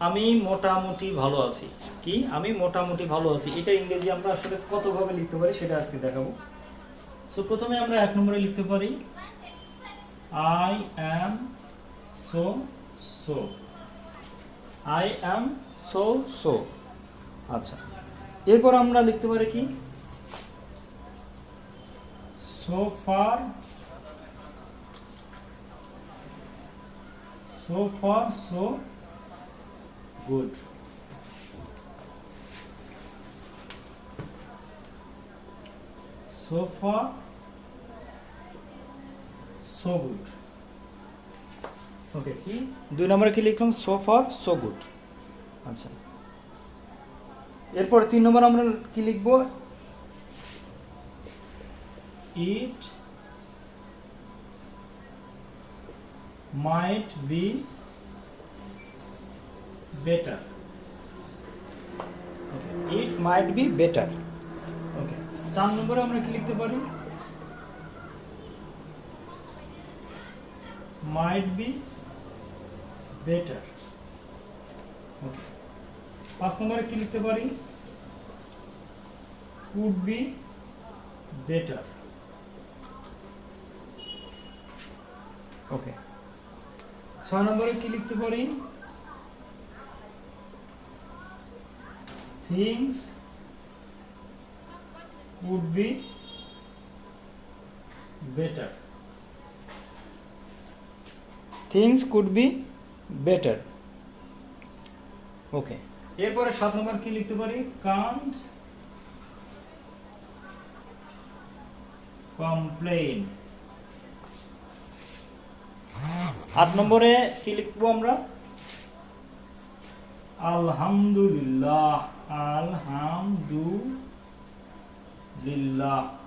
আমি মোটামুটি ভালো আছি। কি? আমি মোটামুটি ভালো আছি। এটা ইংরেজি আমরা আসলে কতভাবে লিখতে পারি সেটা আজকে দেখাবো। সো প্রথমে আমরা এক নম্বরে লিখতে পারি I am so so I am so so আচ্ছা। এরপর আমরা লিখতে পারি কি? So far so far so good so far so good. Okay কি দুই নম্বরে কি লিখলাম? সো ফার সো গুড আচ্ছা। এরপর তিন নম্বর আমরা কি লিখব? It might be better it might be better okay চার নম্বরে আমরা কি লিখতে পারি? মাইট বি বেটার ওকে পাঁচ নম্বরে কি লিখতে পারি? কুড বি বেটার ওকে ছয় নম্বরে কি লিখতে পারি? Things would be better. Things could be better. Okay এরপরে সাত নম্বর কি লিখতে পারি? কান্ট কমপ্লেইন আট নম্বরে কি লিখব আমরা? আলহামদুলিল্লাহ। আলহামদু লিল্লাহ